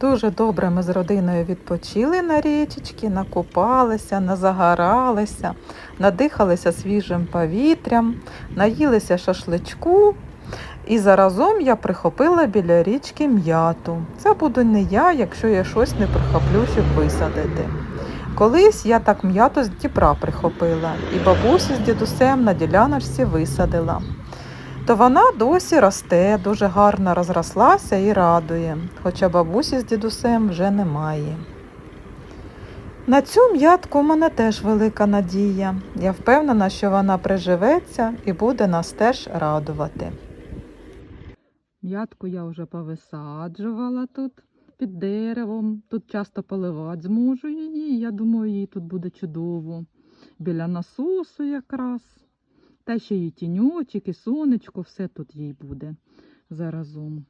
Дуже добре ми з родиною відпочили на річечці, накупалися, назагоралися, надихалися свіжим повітрям, наїлися шашличку. І заразом я прихопила біля річки м'яту. Це буду не я, якщо я щось не прихоплю, щоб висадити. Колись я так м'яту з Дніпра прихопила, і бабусі з дідусем на діляночці висадила. То вона досі росте, дуже гарно розрослася і радує, хоча бабусі з дідусем вже немає. На цю м'ятку у мене теж велика надія. Я впевнена, що вона приживеться і буде нас теж радувати. М'ятку я вже повисаджувала тут під деревом. Тут часто поливати зможу її. Я думаю, їй тут буде чудово. Біля насосу якраз. Та ще і тіньочок, і сонечко, все тут їй буде заразом.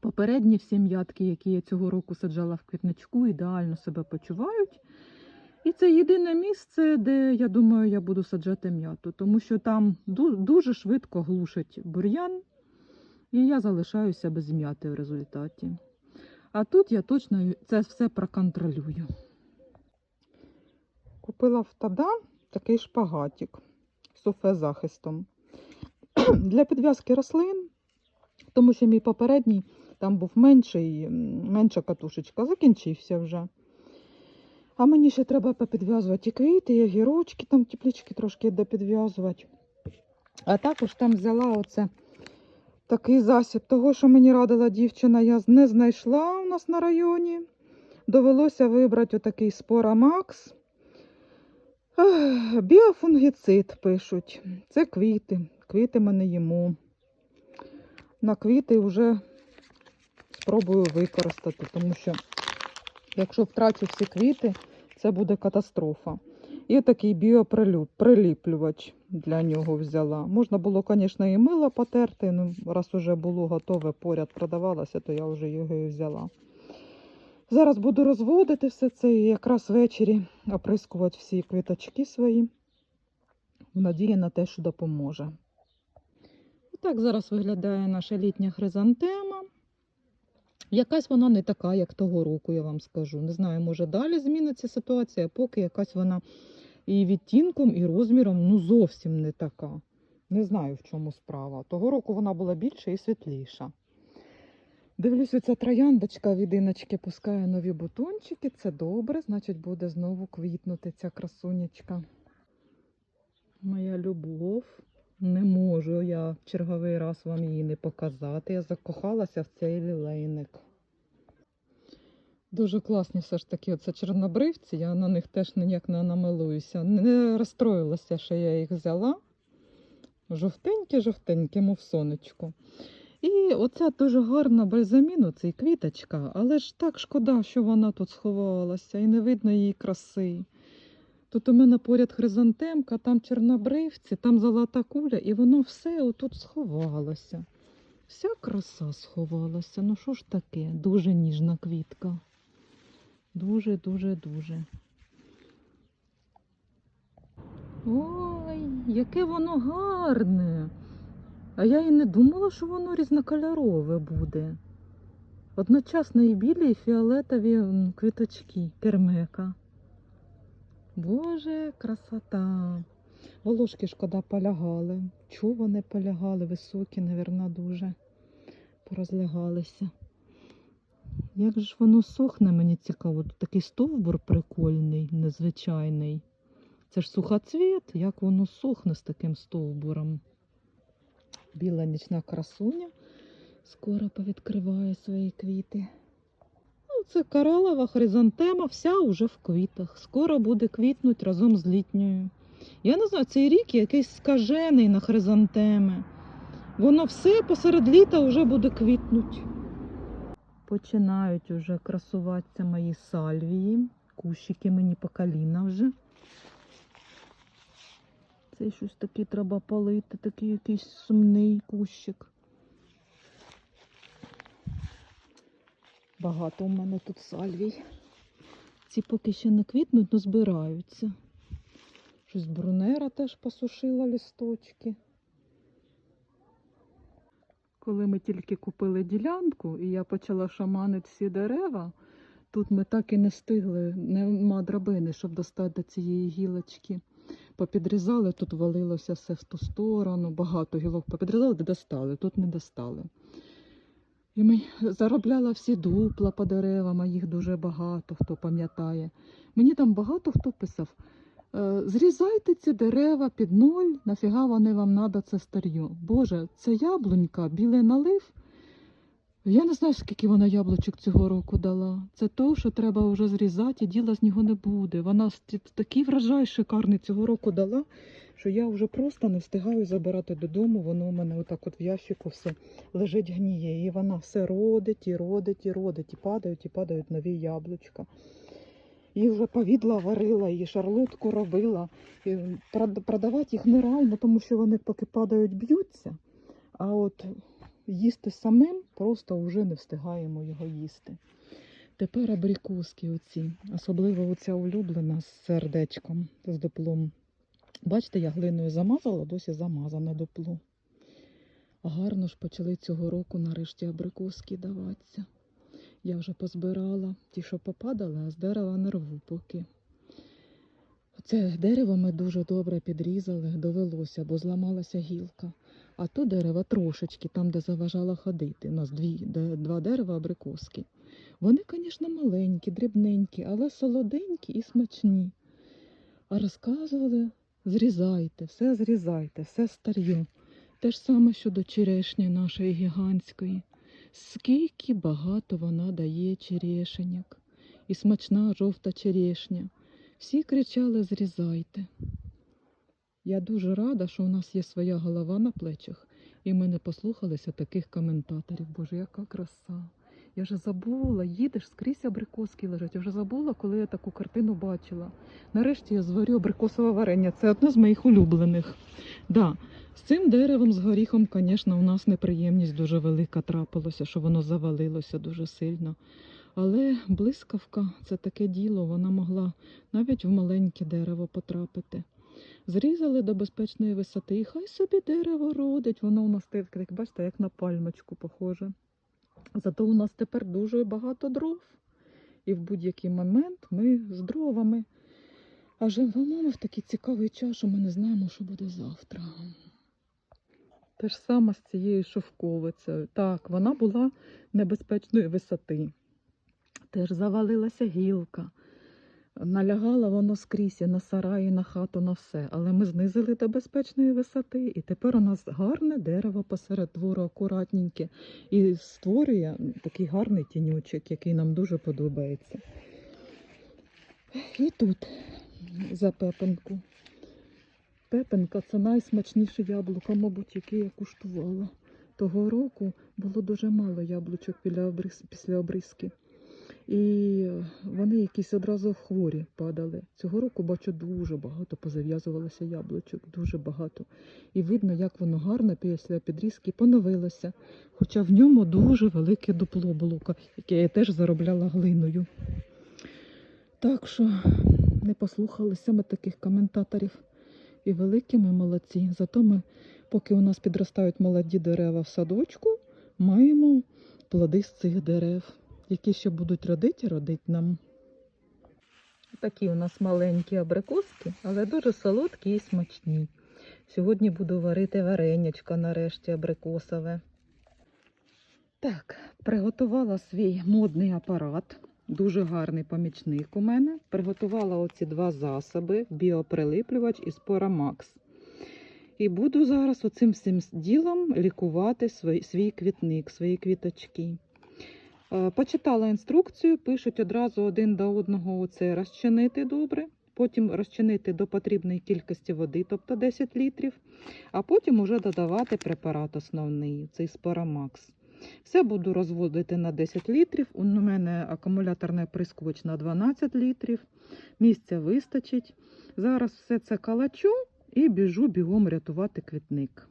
Попередні всі м'ятки, які я цього року саджала в квітничку, ідеально себе почувають. І це єдине місце, де я думаю, я буду саджати м'яту, тому що там дуже швидко глушить бур'ян, і я залишаюся без м'яти в результаті. А тут я точно це все проконтролюю. Купила в Тада такий шпагатик суфе-захистом для підв'язки рослин, тому що мій попередній там був менший, менша катушечка, закінчився вже. А мені ще треба попідв'язувати і квіти, і огірочки, там теплічки трошки допідв'язувати. А також там взяла оце такий засіб того, що мені радила дівчина, я не знайшла у нас на районі. Довелося вибрати отакий спора Макс. Біофунгіцид пишуть. Це квіти. Квіти ми не їмо. На квіти вже спробую використати, тому що якщо втрачу всі квіти, це буде катастрофа. І такий біоприліплювач для нього взяла. Можна було, звісно, і мило потерти, ну раз уже було готове, поряд продавалося, то я вже його і взяла. Зараз буду розводити все це і якраз ввечері оприскувати всі квіточки свої. В надії на те, що допоможе. Так зараз виглядає наша літня хризантема. Якась вона не така, як того року, я вам скажу. Не знаю, може далі зміниться ситуація, поки якась вона і відтінком, і розміром ну зовсім не така. Не знаю, в чому справа. Того року вона була більша і світліша. Дивлюсь, оця трояндочка від іночки пускає нові бутончики. Це добре, значить, буде знову квітнути ця красунечка. Моя любов. Не можу я в черговий раз вам її не показати. Я закохалася в цей лілейник. Дуже класні все ж таки оце чорнобривці. Я на них теж ніяк не намилуюся. Не розстроїлася, що я їх взяла. Жовтенькі-жовтенькі, мов сонечко. І оця дуже гарна бальзаміну, цей квіточка, але ж так шкода, що вона тут сховалася і не видно її краси. Тут у мене поряд хризантемка, там чорнобривці, там золота куля, і воно все отут сховалося. Вся краса сховалася. Ну що ж таке? Дуже ніжна квітка. Дуже, дуже, дуже. Ой, яке воно гарне. А я і не думала, що воно різнокольорове буде. Одночасно і білі, і фіолетові квіточки, кермека. Боже, красота. Волошки шкода полягали. Чого вони полягали? Високі, навірно, дуже порозлягалися. Як ж воно сохне, мені цікаво. Тут такий стовбур прикольний, незвичайний. Це ж сухоцвіт, як воно сохне з таким стовбуром. Біла нічна красуня скоро повідкриває свої квіти. Ну, це коралова хризантема, вся уже в квітах. Скоро буде квітнути разом з літньою. Я не знаю, цей рік якийсь скажений на хризантеми. Воно все посеред літа вже буде квітнути. Починають уже красуватися мої сальвії. Кущики мені по коліна вже. Цей щось такий треба полити, такий якийсь сумний кущик. Багато у мене тут сальвій. Ці поки ще не квітнуть, але збираються. Щось брунера теж посушила листочки. коли ми тільки купили ділянку, і я почала шаманити всі дерева, тут ми так і не встигли, нема драбини, щоб достати до цієї гілочки. Попідрізали, тут валилося все в ту сторону, багато гілок попідрізали, де достали, тут не достали. І ми заробляла всі дупла по деревам, а їх дуже багато, хто пам'ятає. Мені там багато хто писав. «Е, Зрізайте ці дерева під ноль, нафіга вони вам надо це стар'ю. Боже, це яблунька, білий налив. Я не знаю, скільки вона яблучок цього року дала. Це то, що треба вже зрізати, і діла з нього не буде. Вона такий врожай шикарний цього року дала, що я вже просто не встигаю забирати додому. Воно у мене отак от в ящику все лежить гніє. І вона все родить, і родить, і родить, і падають, і падають нові яблучка. І вже повідла варила, і шарлотку робила. І продавати їх нереально, тому що вони поки падають, б'ються. А от їсти самим просто вже не встигаємо його їсти. Тепер абрикоски оці, особливо оця улюблена з сердечком, з дуплом. Бачите, я глиною замазала, досі замазане дупло. Гарно ж почали цього року нарешті абрикоски даватися. Я вже позбирала ті, що попадали, а з дерева не рву поки. Це дерево ми дуже добре підрізали, довелося, бо зламалася гілка. А то дерево трошечки, там, де заважало ходити. У нас дві, два дерева абрикоски. Вони, звісно, маленькі, дрібненькі, але солоденькі і смачні. А розказували, зрізайте, все зрізайте, все стар'ю. Те ж саме щодо черешні нашої гігантської. Скільки багато вона дає черешеньок. І смачна жовта черешня. Всі кричали зрізайте. Я дуже рада, що у нас є своя голова на плечах, і ми не послухалися таких коментаторів. Боже, яка краса. Я вже забула, їдеш скрізь абрикоски лежать. Я вже забула, коли я таку картину бачила. Нарешті я зварю абрикосове варення. Це одне з моїх улюблених. Да, з цим деревом, з горіхом, звісно, у нас неприємність дуже велика трапилася, що воно завалилося дуже сильно. Але блискавка це таке діло, вона могла навіть в маленьке дерево потрапити. Зрізали до безпечної висоти, і хай собі дерево родить. Воно у нас таке, бачите, як на пальмочку похоже. Зато у нас тепер дуже багато дров. І в будь-який момент ми з дровами. А живемо в такий цікавий час, що ми не знаємо, що буде завтра. Те ж саме з цією шовковицею. Так, вона була небезпечної висоти. Теж завалилася гілка. Налягало воно скрізь і на сараї, на хату, на все. Але ми знизили до безпечної висоти, і тепер у нас гарне дерево посеред двору, акуратненьке, і створює такий гарний тінючок, який нам дуже подобається. І тут за пепенку. Пепенка це найсмачніше яблуко, мабуть, яке я куштувала. Того року було дуже мало яблучок після обрізки. І вони якісь одразу хворі падали. Цього року бачу дуже багато позав'язувалося яблучок, дуже багато. І видно, як воно гарно після підрізки поновилося. Хоча в ньому дуже велике дупло було, яке я теж заробляла глиною. Так що не послухалися ми таких коментаторів. І великі ми молодці. Зато ми, поки у нас підростають молоді дерева в садочку, маємо плоди з цих дерев які ще будуть родити, родить нам. Такі у нас маленькі абрикоски, але дуже солодкі і смачні. Сьогодні буду варити варенячко нарешті абрикосове. Так, приготувала свій модний апарат. Дуже гарний помічник у мене. Приготувала оці два засоби: біоприлиплювач і спорамакс. І буду зараз оцим всім ділом лікувати свій, свій квітник, свої квіточки. Е, Почитала інструкцію, пишуть одразу один до одного оце розчинити добре, потім розчинити до потрібної кількості води, тобто 10 літрів, а потім уже додавати препарат основний, цей спорамакс. Все буду розводити на 10 літрів. У мене акумуляторний прискоч на 12 літрів. Місця вистачить. Зараз все це калачу і біжу бігом рятувати квітник.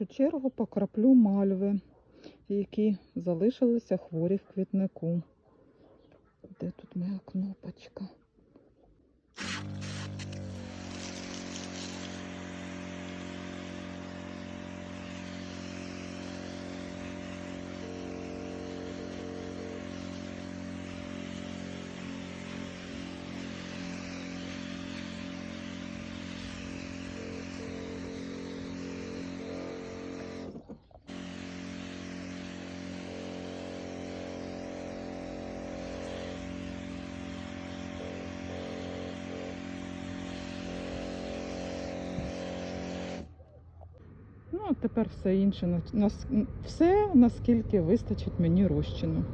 Першу чергу покраплю мальви, які залишилися хворі в квітнику. Де тут моя кнопочка? Ну, тепер все інше. Все, наскільки вистачить мені розчину.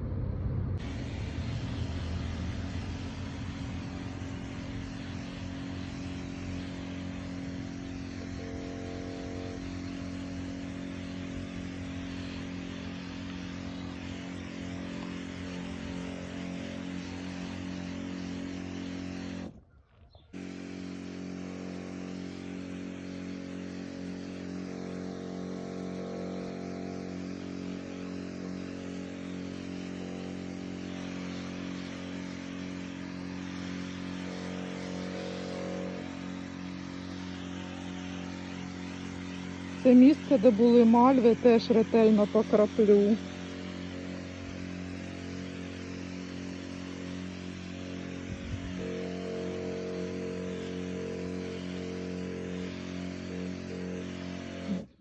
Це місце, де були мальви, теж ретельно покраплю.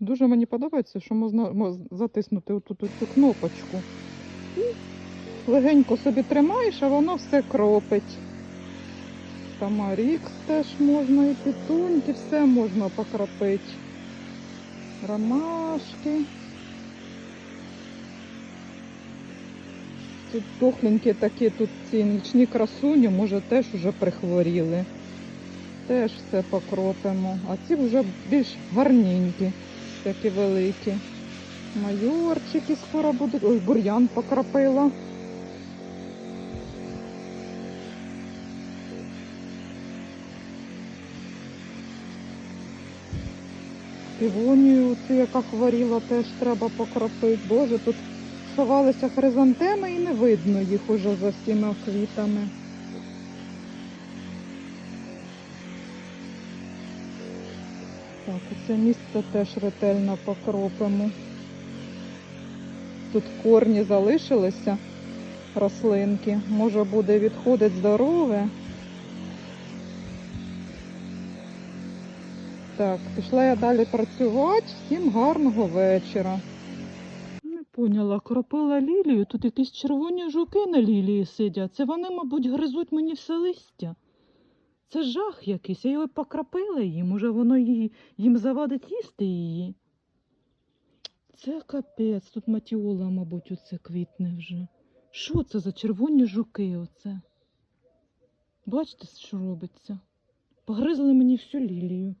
Дуже мені подобається, що можна мож- затиснути отут цю кнопочку. І легенько собі тримаєш, а воно все кропить. Тамарікс теж можна, і пітуньки, все можна покропити. Ромашки. Тут дохленькі такі, тут ці нічні красуні, може, теж вже прихворіли. Теж все покропимо. А ці вже більш гарненькі, такі великі. Майорчики скоро будуть. Ой, бур'ян покропила. Півонію, цю, яка хворіла, теж треба покропити. Боже, тут сховалися хризантеми і не видно їх уже за всіма квітами. Так, це місце теж ретельно покропимо. Тут корні залишилися, рослинки. Може буде відходить здорове. Так, пішла я далі працювати. Всім гарного вечора. Не поняла, кропила лілію. Тут якісь червоні жуки на лілії сидять. Це вони, мабуть, гризуть мені все листя. Це жах якийсь. Я його покрапила їм, може воно її, їм завадить їсти її. Це капець, тут матіола, мабуть, оце квітне вже. Що це за червоні жуки оце? Бачите, що робиться? Погризли мені всю лілію.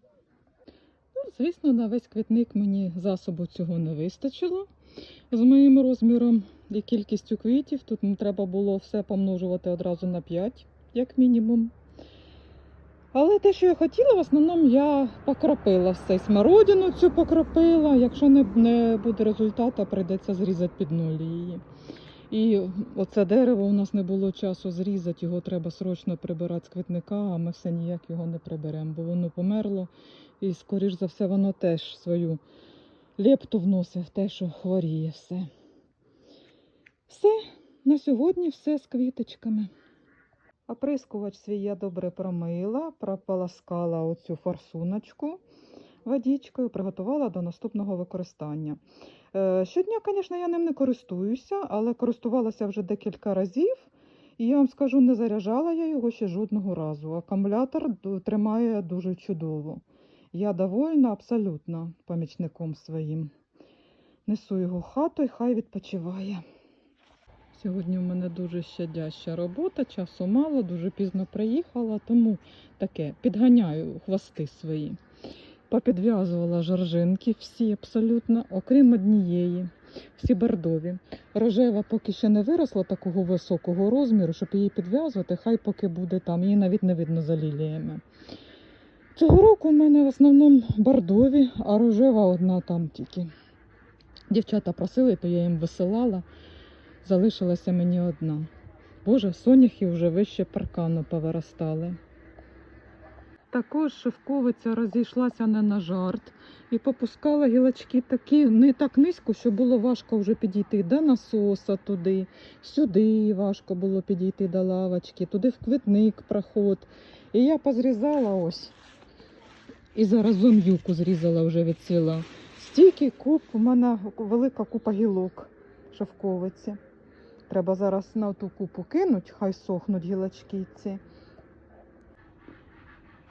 Звісно, на весь квітник мені засобу цього не вистачило з моїм розміром і кількістю квітів. Тут треба було все помножувати одразу на 5, як мінімум. Але те, що я хотіла, в основному я покропила все. Смородину цю покропила. Якщо не, не буде результату, прийдеться зрізати під нуль її. І оце дерево у нас не було часу зрізати, його треба срочно прибирати з квітника, а ми все ніяк його не приберемо, бо воно померло. І, скоріш за все, воно теж свою лепту вносить в те, що хворіє все. Все, на сьогодні все з квіточками. Оприскувач свій я добре промила, прополоскала оцю форсуночку водичкою, приготувала до наступного використання. Е, Щодня, звісно, я ним не користуюся, але користувалася вже декілька разів. І я вам скажу, не заряджала я його ще жодного разу. Акумулятор тримає дуже чудово. Я довольна абсолютно помічником своїм. Несу його хату і хай відпочиває. Сьогодні в мене дуже щадяща робота, часу мало, дуже пізно приїхала, тому таке підганяю хвости свої. Попідв'язувала жоржинки всі абсолютно, окрім однієї, всі бордові. Рожева поки ще не виросла такого високого розміру, щоб її підв'язувати, хай поки буде там, її навіть не видно за ліліями. Цього року в мене в основному бордові, а рожева одна там тільки. Дівчата просили, то я їм висилала. Залишилася мені одна. Боже, соняхи вже вище паркану повиростали. Також шовковиця розійшлася не на жарт і попускала гілочки такі не так низько, що було важко вже підійти до насоса туди, сюди важко було підійти до лавочки, туди в квітник проход. І я позрізала ось. І зараз зом'юку зрізала вже від села. Стільки куп, у мене велика купа гілок шовковиці. Треба зараз на ту купу кинуть, хай сохнуть гілочки ці.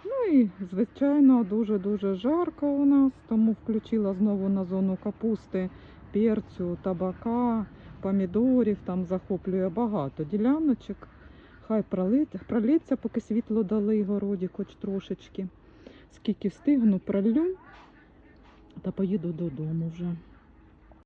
Ну і, звичайно, дуже-дуже жарко у нас, тому включила знову на зону капусти, перцю, табака, помідорів, там захоплює багато діляночок. Хай пролить, пролється, поки світло дали городі, хоч трошечки. Скільки встигну, пролю та поїду додому вже.